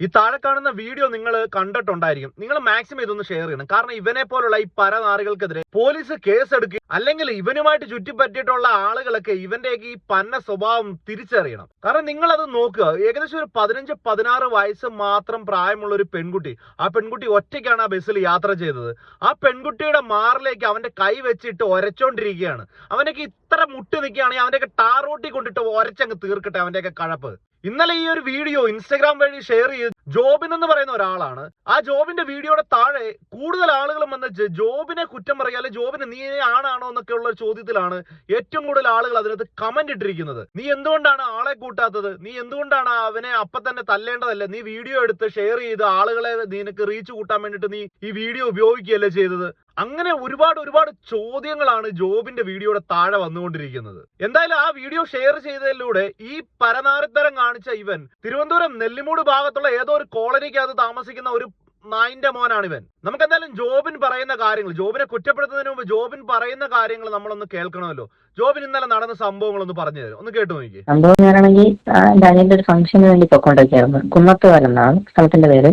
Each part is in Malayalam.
ഈ താഴെ കാണുന്ന വീഡിയോ നിങ്ങൾ കണ്ടിട്ടുണ്ടായിരിക്കും. നിങ്ങൾ മാക്സിമം ഇതൊന്ന് ഷെയർ ചെയ്യണം. കാരണം ഇവനെ പോലുള്ള ഈ പരനാറികൾക്കെതിരെ പോലീസ് കേസെടുക്കുക അല്ലെങ്കിൽ ഇവനുമായിട്ട് ചുറ്റിപ്പറ്റിയിട്ടുള്ള ആളുകളൊക്കെ ഇവന്റെയൊക്കെ ഈ പന്ന സ്വഭാവം തിരിച്ചറിയണം. കാരണം നിങ്ങൾ അത് നോക്കുക. ഏകദേശം ഒരു പതിനഞ്ച് പതിനാറ് വയസ്സ് മാത്രം പ്രായമുള്ള ഒരു പെൺകുട്ടി. ആ പെൺകുട്ടി ഒറ്റയ്ക്കാണ് ആ ബസ്സിൽ യാത്ര ചെയ്തത്. ആ പെൺകുട്ടിയുടെ മാറിലേക്ക് അവന്റെ കൈ വെച്ചിട്ട് ഒരച്ചോണ്ടിരിക്കുകയാണ്. അവനൊക്കെ ഇത്ര മുട്ട് നിൽക്കുകയാണെങ്കിൽ അവന്റെയൊക്കെ ടാറോട്ടി കൊണ്ടിട്ട് ഒരച്ചങ്ങ് തീർക്കട്ടെ അവന്റെയൊക്കെ കഴപ്പ്. ഇന്നലെ ഈ ഒരു വീഡിയോ ഇൻസ്റ്റഗ്രാം വഴി ഷെയർ ചെയ്ത് ജോബിൻ എന്ന് പറയുന്ന ഒരാളാണ്. ആ ജോബിന്റെ വീഡിയോയുടെ താഴെ കൂടുതൽ ആളുകളും വന്ന് ജോബിനെ കുറ്റം പറയുക അല്ലെങ്കിൽ ജോബിന് നീ ആണാണോ എന്നൊക്കെ ഉള്ള ചോദ്യത്തിലാണ് ഏറ്റവും കൂടുതൽ ആളുകൾ അതിനകത്ത് കമന്റ് ഇട്ടിരിക്കുന്നത്. നീ എന്തുകൊണ്ടാണ് ആളെ കൂട്ടാത്തത്? നീ എന്തുകൊണ്ടാണ് അവനെ അപ്പൊ തന്നെ തല്ലേണ്ടതല്ലേ? നീ വീഡിയോ എടുത്ത് ഷെയർ ചെയ്ത് ആളുകളെ നിനക്ക് റീച്ച് കൂട്ടാൻ വേണ്ടിട്ട് നീ ഈ വീഡിയോ ഉപയോഗിക്കുകയല്ലേ ചെയ്തത്? അങ്ങനെ ഒരുപാട് ഒരുപാട് ചോദ്യങ്ങളാണ് ജോബിന്റെ വീഡിയോയുടെ താഴെ വന്നുകൊണ്ടിരിക്കുന്നത്. എന്തായാലും ആ വീഡിയോ ഷെയർ ചെയ്തതിലൂടെ ഈ പരനാരത്തരം കാണിച്ച ഇവൻ തിരുവനന്തപുരം നെല്ലിമൂട് ഭാഗത്തുള്ള ഏതോ ഒരു കോളനിക്കകത്ത് താമസിക്കുന്ന ഒരു നായിന്റെ മോനാണ് ഇവൻ നമുക്ക് എന്തായാലും ജോബിൻ പറയുന്ന കാര്യങ്ങൾ ജോബിനെ കുറ്റപ്പെടുത്തുന്നതിന് മുമ്പ് ജോബിൻ പറയുന്ന കാര്യങ്ങൾ നമ്മളൊന്ന് കേൾക്കണമല്ലോ. ജോബിൻ ഇന്നലെ നടന്ന സംഭവങ്ങളൊന്ന് പറഞ്ഞു തരും ഒന്ന് കേട്ടു നോക്കി സംഭവം ഞാനാണെങ്കിൽ എന്റെ അനിയന്റെ ഒരു ഫംഗ്ഷന് വേണ്ടി പൊക്കോണ്ടിരിക്കുകയായിരുന്നു. കുന്നത്ത് വരുന്നതാണ് സ്ഥലത്തിന്റെ പേര്.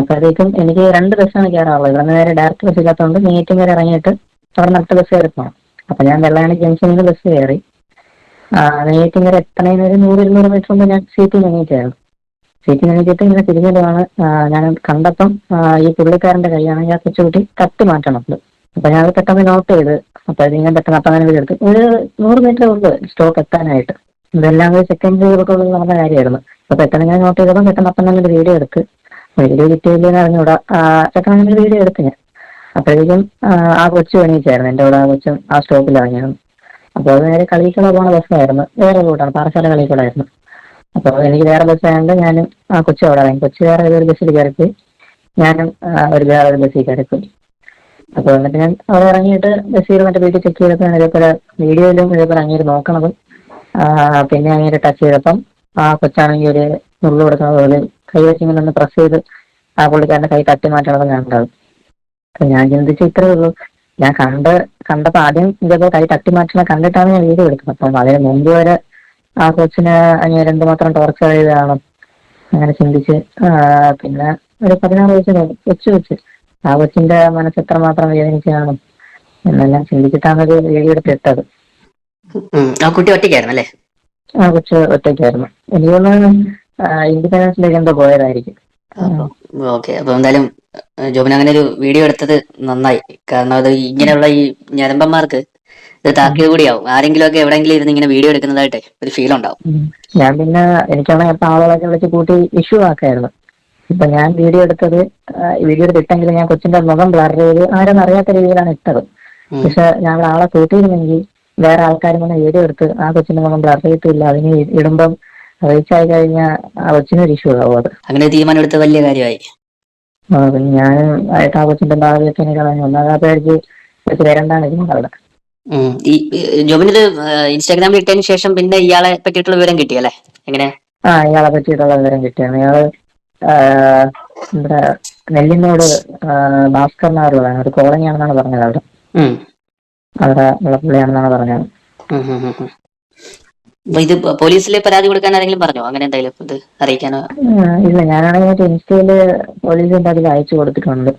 അപ്പോഴത്തേക്കും എനിക്ക് രണ്ട് ബസ്സാണ് കയറാറുള്ളത് ഇവിടെ നേരെ ഡയറക്റ്റ് ബസ് ഇല്ലാത്തതുകൊണ്ട് മീറ്റിംഗ് വരെ ഇറങ്ങിയിട്ട് അവിടെ അടുത്ത ബസ് കയറി അപ്പൊ ഞാൻ വെള്ളാണി ജംഗ്ഷനിൽ നിന്ന് ബസ് കയറി. മീറ്റിംഗ് വരെ എത്തണതിന് ഒരു നൂറ് ഇരുന്നൂറ് മീറ്റർ മുമ്പ് ഞാൻ സീറ്റിൽ എണീറ്റായിരുന്നു സീറ്റിൽ എണീറ്റിട്ട് ഇങ്ങനെ തിരിഞ്ഞതാണ് ഞാൻ കണ്ടപ്പം ഈ പുള്ളിക്കാരന്റെ കൈയാണ് ഞാൻ കൊച്ചുകുട്ടി തട്ടി മാറ്റണത് അപ്പൊ ഞാൻ പെട്ടെന്ന് നോട്ട് ചെയ്ത് അപ്പൊ ഞാൻ പെട്ടെന്ന് അപ്പം അങ്ങനെ എടുത്ത് ഒരു നൂറ് മീറ്റർ ഉള്ളു സ്റ്റോപ്പ് എത്താനായിട്ട്. ഇതെല്ലാം ഒരു സെക്കൻഡ് ഒക്കെ ഉള്ളിൽ നടന്ന കാര്യമായിരുന്നു. അപ്പൊ പെട്ടെന്ന് ഞാൻ നോട്ട് ചെയ്തപ്പോൾ പെട്ടെന്ന് അപ്പം തന്നെ ഒരു വീഡിയോ എടുത്ത് വീഡിയോ കിട്ടിയില്ലെന്ന് അറിഞ്ഞൂടാ. പെട്ടെന്ന് അങ്ങനെ ഒരു വീഡിയോ എടുത്ത് ഞാൻ. അപ്പോഴേക്കും ആ, കൊച്ചു എണീച്ചായിരുന്നു എന്റെ കൂടെ ആ കൊച്ചും ആ സ്റ്റോപ്പിൽ ഇറങ്ങിയിരുന്നു അപ്പോൾ അത് നേരെ കളിക്കുള്ള പോണ ബസ്സായിരുന്നു വേറെ റൂട്ടാണ്. പാറശാല കളിക്കൂടായിരുന്നു. അപ്പോൾ എനിക്ക് വേറെ ബസ് ആയതുകൊണ്ട് ഞാനും ആ കൊച്ചു അവിടെ ഇറങ്ങി കൊച്ചു വേറെ ഏതൊരു ബസ്സിൽ കയറിപ്പോയി. ഞാനും ഒരു വേറെ ഒരു ബസ്സിൽ കയറിപ്പോയി അപ്പോൾ എന്നിട്ട് ഞാൻ അവിടെ ഇറങ്ങിയിട്ട് ബസ്സിൽ മറ്റേ വീട്ടിൽ ചെക്ക് ചെയ്തപ്പോൾ ഇതേപോലെ വീഡിയോയിലും ഇതേപോലെ അങ്ങേര് നോക്കണത്. പിന്നെ അങ്ങേര് ടച്ച് ചെയ്തപ്പം ആ കൊച്ചാണെങ്കിൽ ഒരു നുള്ളു കൊടുക്കുന്നത് പോലെ കൈ വെച്ച് ഇങ്ങനെ ഒന്ന് പ്രസ് ചെയ്ത് ആ പുള്ളിക്കാരന്റെ കൈ തട്ടി മാറ്റണത് കണ്ടത്. അപ്പൊ ഞാൻ ചിന്തിച്ചു ഇത്രേ ഉള്ളൂ. ഞാൻ കണ്ട് കണ്ടപ്പോ ആദ്യം ഇതേപോലെ കൈ തട്ടി മാറ്റണ കണ്ടിട്ടാണ് ഞാൻ വീഡിയോ എടുക്കുന്നത് അപ്പം അതിന് മുമ്പ് വരെ ആ കൊച്ചിന് അങ്ങനെ എന്തുമാത്രം ടോർച്ചർ ചെയ്തതാണ് അങ്ങനെ ചിന്തിച്ച് പിന്നെ ഒരു പതിനാറ് വയസ്സ് കൊച്ചു വെച്ച് ആ കൊച്ചിന്റെ മനസ്സ് എത്രമാത്രം വേദനിച്ചതാണ് എന്നെല്ലാം ചിന്തിച്ചിട്ടാണ് ഒരു വീഡിയോ എടുത്ത് ഇട്ടത് ആ കുട്ടി ഒറ്റയ്ക്കായിരുന്നു അല്ലേ? ആ കൊച്ചു ഒറ്റയ്ക്കായിരുന്നു. എനിക്ക് തോന്നുന്നു ഇൻഡിപെൻഡൻസിലേക്ക് എന്തോ പോയതായിരിക്കും. ഓക്കെ. അപ്പൊ എന്തായാലും ജോബിന് അങ്ങനെ ഒരു വീഡിയോ എടുത്തത് നന്നായി. കാരണം അത് ഇങ്ങനെയുള്ള ഈ ഞരമ്പന്മാർക്ക് ഇത് താക്കിയത് കൂടിയാവും. ആരെങ്കിലും ഒക്കെ എവിടെങ്കിലും ഇരുന്ന് ഇങ്ങനെ വീഡിയോ എടുക്കുന്നതായിട്ട് ഒരു ഫീൽ ഉണ്ടാവും. ഞാൻ പിന്നെ എനിക്കാണെങ്കിൽ ഇപ്പൊ ആളുകളൊക്കെ വിളിച്ച് കൂട്ടി ഇഷ്യൂ ആക്കായിരുന്നു. ഇപ്പൊ ഞാൻ വീഡിയോ എടുത്തത് വീഡിയോ എടുത്തിട്ടെങ്കിൽ ഞാൻ കൊച്ചിന്റെ മുഖം ബ്ലർ ചെയ്ത് ആരും അറിയാത്ത രീതിയിലാണ് ഇട്ടത്. പക്ഷെ ഞാൻ ഇവിടെ ആളെ കൂട്ടിയിരുന്നെങ്കിൽ വേറെ ആൾക്കാരും വന്ന് വീഡിയോ എടുത്ത് ആ കൊച്ചിന്റെ മുഖം ബ്ലർ ചെയ്തിട്ടില്ല. അതിന് ഇടുമ്പം റീച്ച് ആയി കഴിഞ്ഞാൽ ആ കൊച്ചിനൊരു ഇഷ്യൂ ആവും അത്. അങ്ങനെ തീരുമാനം എടുത്ത് വലിയ കാര്യമായി. ഞാൻ ആയിട്ട് ആ കൊച്ചിന്റെ എനിക്ക് കളഞ്ഞു ഒന്നാമത് ആ പേടിച്ച് വരണ്ടാണ് അവിടെ. ഈ ജോബിന് ഇൻസ്റ്റാഗ്രാമിൽ ഇട്ടതിന് ശേഷം പിന്നെ ഇയാളെ പറ്റിയിട്ടുള്ള വിവരം കിട്ടിയല്ലേ? എങ്ങനെ? ആ ഇയാളെ പറ്റിയിട്ടുള്ള വിവരം കിട്ടിയാണ് ഇയാൾ ഇവിടെ നെല്ലിനോട് ഭാസ്കർ എന്നാണ് ഒരു കോളനിയാണെന്നാണ് പറഞ്ഞത് അവിടെ. അവിടെ ഉള്ള പുള്ളിയാണെന്നാണ് പറഞ്ഞത്. ഇത് പോലീസിൽ പരാതി കൊടുക്കാൻ ആരെങ്കിലും പറഞ്ഞോ? അങ്ങനെ എന്തായാലും ഇത് അറിയിക്കാനോ? ഇല്ല. ഞാനാണെങ്കിൽ ഇൻസ്റ്റയിൽ പോലീസിന്റെ അതിൽ അയച്ചു കൊടുത്തിട്ടുണ്ട്.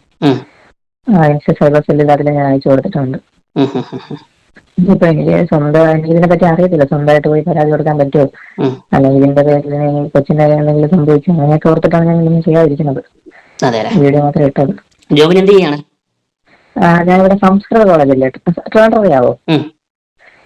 ഇൻസ്റ്റ സൈബർ സെല്ലിൽ അതിൽ ഞാൻ അയച്ചു കൊടുത്തിട്ടുണ്ട്. ഇപ്പൊ എനിക്ക് സ്വന്തം എനിക്ക് ഇതിനെ പറ്റി അറിയത്തില്ല. സ്വന്തമായിട്ട് പോയി പരാതി കൊടുക്കാൻ പറ്റുമോ. അല്ലെങ്കിൽ ഇതിന്റെ പേരിൽ കൊച്ചിന്റെ കാര്യം എന്തെങ്കിലും സംഭവിച്ചു? അങ്ങനെയൊക്കെ ഓർത്തിട്ടാണ് ഞാൻ ഇങ്ങനെ ചെയ്യാതിരിക്കുന്നത്. വീഡിയോ മാത്രം ഇട്ടത്. ജോബിന് എന്ത് ചെയ്യാണ്? ഞാനിവിടെ സംസ്കൃത കോളേജില്ലേ ട്രിവാൻഡ്രം അറിയാവോ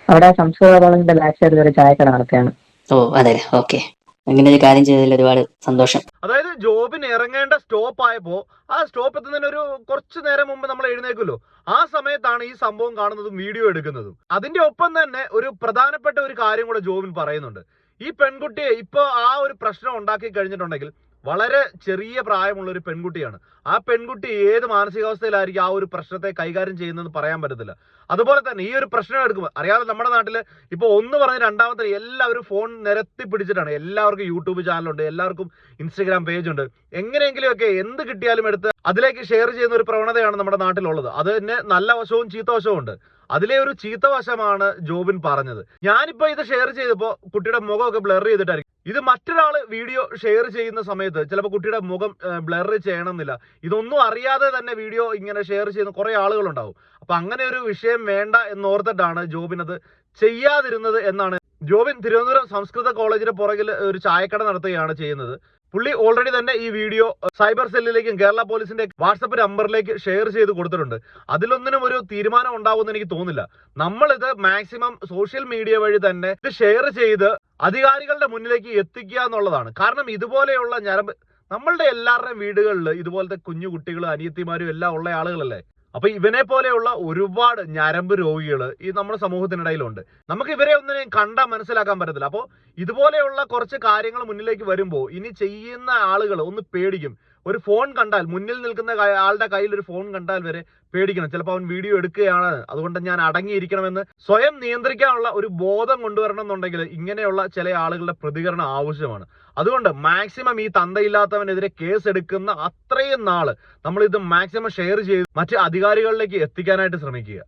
അവിടെ സംസ്കൃത കോളേജിന്റെ ബാക്ക് സൈഡിൽ ഒരു ചായക്കട നടത്തുകയാണ് ഓ അതെ ഓക്കെ. അങ്ങനെ ഒരു കാര്യം ചെയ്തതിൽ ഒരുപാട് സന്തോഷം. അതായത് ജോബിന് ഇറങ്ങേണ്ട സ്റ്റോപ്പ് ആയപ്പോ ആ സ്റ്റോപ്പ് എത്തുന്നതിന് ഒരു കുറച്ചു നേരം മുമ്പ് നമ്മൾ എഴുന്നേക്കുമല്ലോ ആ സമയത്താണ് ഈ സംഭവം കാണുന്നതും വീഡിയോ എടുക്കുന്നതും. അതിന്റെ ഒപ്പം തന്നെ ഒരു പ്രധാനപ്പെട്ട ഒരു കാര്യം കൂടെ ജോബിൻ പറയുന്നുണ്ട്. ഈ പെൺകുട്ടിയെ ഇപ്പൊ ആ ഒരു പ്രശ്നം ഉണ്ടാക്കി കഴിഞ്ഞിട്ടുണ്ടെങ്കിൽ വളരെ ചെറിയ പ്രായമുള്ള ഒരു പെൺകുട്ടിയാണ്. ആ പെൺകുട്ടി ഏത് മാനസികാവസ്ഥയിലായിരിക്കും ആ ഒരു പ്രശ്നത്തെ കൈകാര്യം ചെയ്യുന്നതെന്ന് പറയാൻ പറ്റത്തില്ല. അതുപോലെ തന്നെ ഈ ഒരു പ്രശ്നം എടുക്കുമ്പോൾ അറിയാതെ നമ്മുടെ നാട്ടിൽ ഇപ്പോൾ ഒന്ന് പറഞ്ഞ് രണ്ടാമത്തെ എല്ലാവരും ഫോൺ നിരത്തി പിടിച്ചിട്ടാണ്. എല്ലാവർക്കും യൂട്യൂബ് ചാനലുണ്ട് എല്ലാവർക്കും ഇൻസ്റ്റഗ്രാം പേജ് ഉണ്ട്. എങ്ങനെയെങ്കിലുമൊക്കെ എന്ത് കിട്ടിയാലും എടുത്ത് അതിലേക്ക് ഷെയർ ചെയ്യുന്ന ഒരു പ്രവണതയാണ് നമ്മുടെ നാട്ടിലുള്ളത്. അത് തന്നെ നല്ല വശവും ചീത്ത വശവും ഉണ്ട്. അതിലെ ഒരു ചീത്ത വശമാണ് ജോബിൻ പറഞ്ഞത്. ഞാനിപ്പോ ഇത് ഷെയർ ചെയ്തപ്പോ കുട്ടിയുടെ മുഖമൊക്കെ ബ്ലർ ചെയ്തിട്ടായിരിക്കും. ഇത് മറ്റൊരാൾ വീഡിയോ ഷെയർ ചെയ്യുന്ന സമയത്ത് ചിലപ്പോൾ കുട്ടിയുടെ മുഖം ബ്ലർ ചെയ്യണമെന്നില്ല. ഇതൊന്നും അറിയാതെ തന്നെ വീഡിയോ ഇങ്ങനെ ഷെയർ ചെയ്യുന്ന കുറെ ആളുകളുണ്ടാവും. അപ്പൊ അങ്ങനെ ഒരു വിഷയം വേണ്ട എന്നോർത്തിട്ടാണ് ജോബിൻ അത് ചെയ്യാതിരുന്നത് എന്നാണ് ജോബിൻ തിരുവനന്തപുരം സംസ്കൃത കോളേജിന് പുറകിൽ ഒരു ചായക്കട നടത്തുകയാണ് ചെയ്യുന്നത്. പുള്ളി ഓൾറെഡി തന്നെ ഈ വീഡിയോ സൈബർ സെല്ലിലേക്കും കേരള പോലീസിന്റെ വാട്സപ്പ് നമ്പറിലേക്ക് ഷെയർ ചെയ്ത് കൊടുത്തിട്ടുണ്ട്. അതിലൊന്നിനും ഒരു തീരുമാനം ഉണ്ടാവുമെന്ന് എനിക്ക് തോന്നുന്നില്ല. നമ്മളിത് മാക്സിമം സോഷ്യൽ മീഡിയ വഴി തന്നെ ഇത് ഷെയർ ചെയ്ത് അധികാരികളുടെ മുന്നിലേക്ക് എത്തിക്കുക എന്നുള്ളതാണ്. കാരണം ഇതുപോലെയുള്ള ഞരമ്പ് നമ്മളുടെ എല്ലാവരുടെയും വീടുകളിൽ ഇതുപോലത്തെ കുഞ്ഞു കുട്ടികളും അനിയത്തിമാരും എല്ലാം ഉള്ള ആളുകളല്ലേ? അപ്പൊ ഇവനെ പോലെയുള്ള ഒരുപാട് ഞരമ്പ് രോഗികൾ ഈ നമ്മുടെ സമൂഹത്തിനിടയിലുണ്ട്. നമുക്ക് ഇവരെ ഒന്നിനെയും കണ്ടാൽ മനസ്സിലാക്കാൻ പറ്റത്തില്ല. അപ്പോൾ ഇതുപോലെയുള്ള കുറച്ച് കാര്യങ്ങൾ മുന്നിലേക്ക് വരുമ്പോൾ ഇനി ചെയ്യുന്ന ആളുകൾ ഒന്ന് പേടിക്കും. ഒരു ഫോൺ കണ്ടാൽ മുന്നിൽ നിൽക്കുന്ന ആളുടെ കയ്യിൽ ഒരു ഫോൺ കണ്ടാൽ വരെ പേടിക്കണം. ചിലപ്പോൾ അവൻ വീഡിയോ എടുക്കുകയാണ്. അതുകൊണ്ട് ഞാൻ അടങ്ങിയിരിക്കണമെന്ന് സ്വയം നിയന്ത്രിക്കാനുള്ള ഒരു ബോധം കൊണ്ടുവരണം എന്നുണ്ടെങ്കിൽ ഇങ്ങനെയുള്ള ചില ആളുകളുടെ പ്രതികരണം ആവശ്യമാണ്. അതുകൊണ്ട് മാക്സിമം ഈ തന്തയില്ലാത്തവനെതിരെ കേസ് എടുക്കുന്ന അത്രയും നാൾ നമ്മൾ ഇത് മാക്സിമം ഷെയർ ചെയ്ത് മറ്റ് അധികാരികളിലേക്ക് എത്തിക്കാനായിട്ട് ശ്രമിക്കുക.